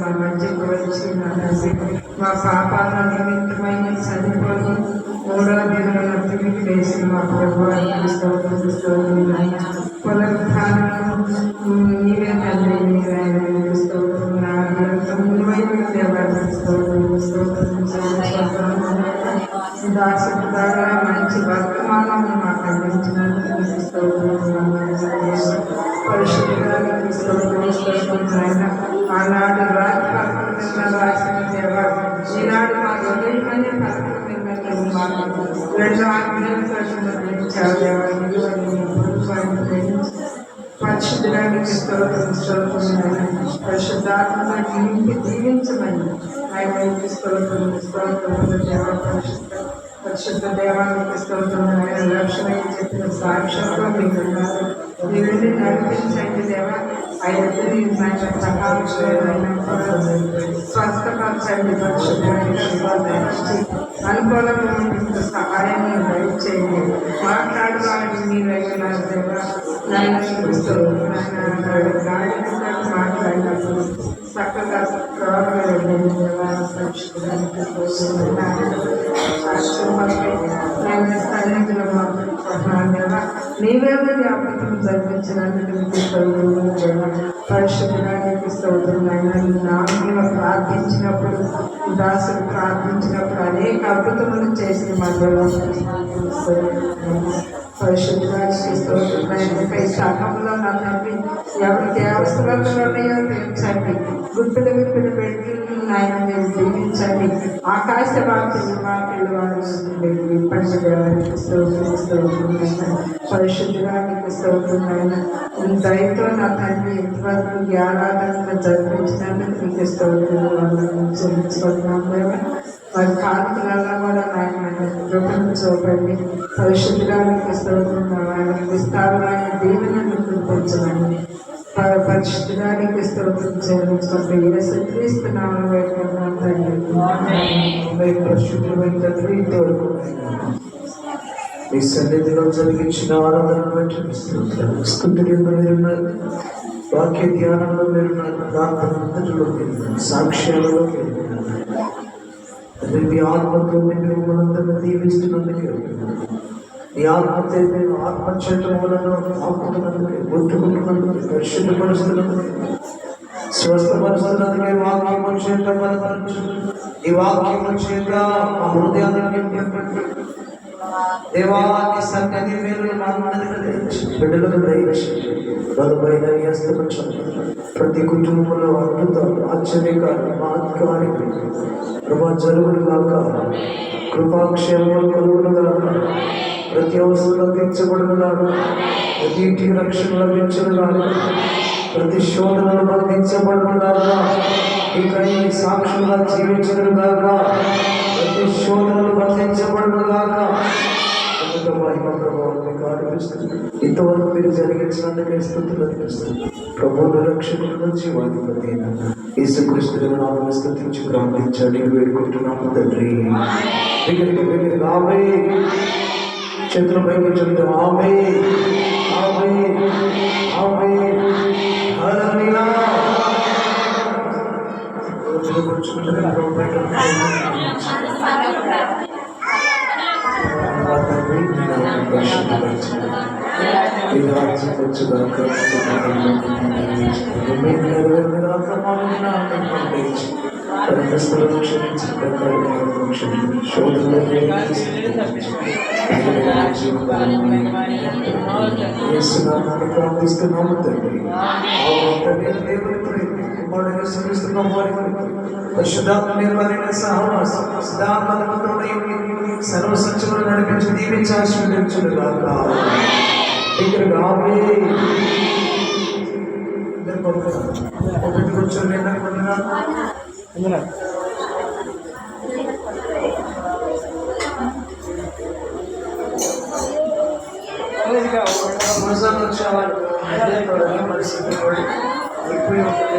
మా మధ్యకు వచ్చి నా తండ్రి మా పాపాల నిమిత్తమైన చనిపోయి మూడో దిన మంచి వర్తమానం మాకు అందించినందుకు నీకు స్తోత్రం పరిశుద్ధానికి స్తోత్రం స్తోత్రం నాయన ఆనాడు రాత్రి రాసిన దేవా ఈనాడు మా హృదయమనే పలకమైన మాకు రెండు నింపి దీవించమని ఆయన స్తోత్రం దేవ పరిశుద్ధ పరిశుద్ధ దేవానికి స్తోత్రం ఆయన రక్షణ చెప్పిన సాక్షాత్లో మీకు మీరు నడిపించండి దేవా ఆయన ఆయన సహాయం స్వస్థపరచండి పరిశుద్ధానికి అనుకూలమైన సహాయం దయచేయండి మాట్లాడడానికి మీరు అయిన దేవా నాయన స్తోత్రం నాయన గాడితో మాట్లాడినప్పుడు చక్కగా ప్రవర్తన దేవా పరిశుద్ధానికి నీవేమో జ్ఞాపకం జరిపించడానికి నీకు స్తోత్రం పరిశుభ్రానికి స్తోత్రం ప్రార్థించినప్పుడు దాసులు ప్రార్థించినప్పుడు అనేక అద్భుతములు చేసిన మధ్యలో స్తోత్రం సంఘంలో నా తండ్రి ఎవరికి అవసరాలు ఉన్నాయో తీర్చండి గుర్తులు విప్పులు పెట్టి ఆయన మీరు దీవించండి ఆకాశ వాక్యులు వాక్యులు వాళ్ళు ఇప్పటి దేవానికి స్తోత్రం స్తోత్రం పరిశుద్ధానికి స్తోత్రం ఆయన దయతో నా తండ్రి ఎంతవరకు ఈ ఆరాధన జరిపించినందుకు మీకు స్తోత్రం చెల్లించుకుంటున్నాం దేవా వారి కానుకలలో కూడా నాయన రూపం చూపండి పరిశుద్ధానికి స్తోత్రం ఆయన విస్తారమైన దీవెనను చూపించమని పరిశుద్ధానికి స్తోత్రం చెల్లించుకుంటే యేసుక్రీస్తున్నాము వేడుకున్నాం తండ్రి పరిశుద్ధమైన తండ్రి మీ సన్నిధిలో జరిగించిన ఆరాధన బట్టి స్థుతులు మీరున్నారు వాక్య ధ్యానంలో మీరున్నారు ప్రార్థన అంతటిలో సాక్ష్యాలలో మీరున్నారు తండ్రి, మీ ఆత్మతో మీరు మనందరినీ దీవిస్తున్నందుకే మీ ఆత్మతో మేము ఆత్మచేత వలన ఆపుతున్నందుకే ముట్టుకుంటున్నందుకే పరిశుద్ధపరుస్తున్నందుకే స్వస్థపరుస్తున్నందుకే వాక్యము చేత బలపరచు ఈ వాక్యము చేత మా హృదయాన్ని నింపండి సన్నిధి మీరు మనందరికీ దయచి బిడ్డలకు దయచి బలమైన హస్తపక్షం ప్రతి కుటుంబంలో అద్భుతాలు ఆశ్చర్యకాలు మహత్కార్యలు కృపా జరుగులు గాక. కృపాక్షేమం కలుగును గాక. ప్రతి అవసరం తీర్చబడును గాక. ప్రతి ఇంటికి రక్షణ లభించును గాక. ప్రతి శోధనలు బంధించబడును ఇక ఈ సాక్షులుగా జీవించను కాక మీరు జరిగించినందుకే స్థుతులు అనిపిస్తుంది ప్రభువును రక్షకుల జీవాధిపతి యేసుక్రీస్తు నామను స్థుతించి ప్రార్థించండి. వేడుకుంటున్నాము తండ్రి. దగ్గరికి వెళ్ళి రాబోయే చేతుల పైకి చెప్తాం ఆమె. ఆమె. ఆమె. ప్రార్థిస్తున్నాము తండ్రి కుమారుడిని శ్రమిస్తున్నాం వారికి పరిశుద్ధాత్మ సహవాసం సిద్ధాత్మతో సర్వ నడిపించి దీవించి ఆశీర్వదించుడు గాక శీఘ్రగామి కూర్చొని ఇంకా మనసు వచ్చేవాళ్ళు అయిపోయి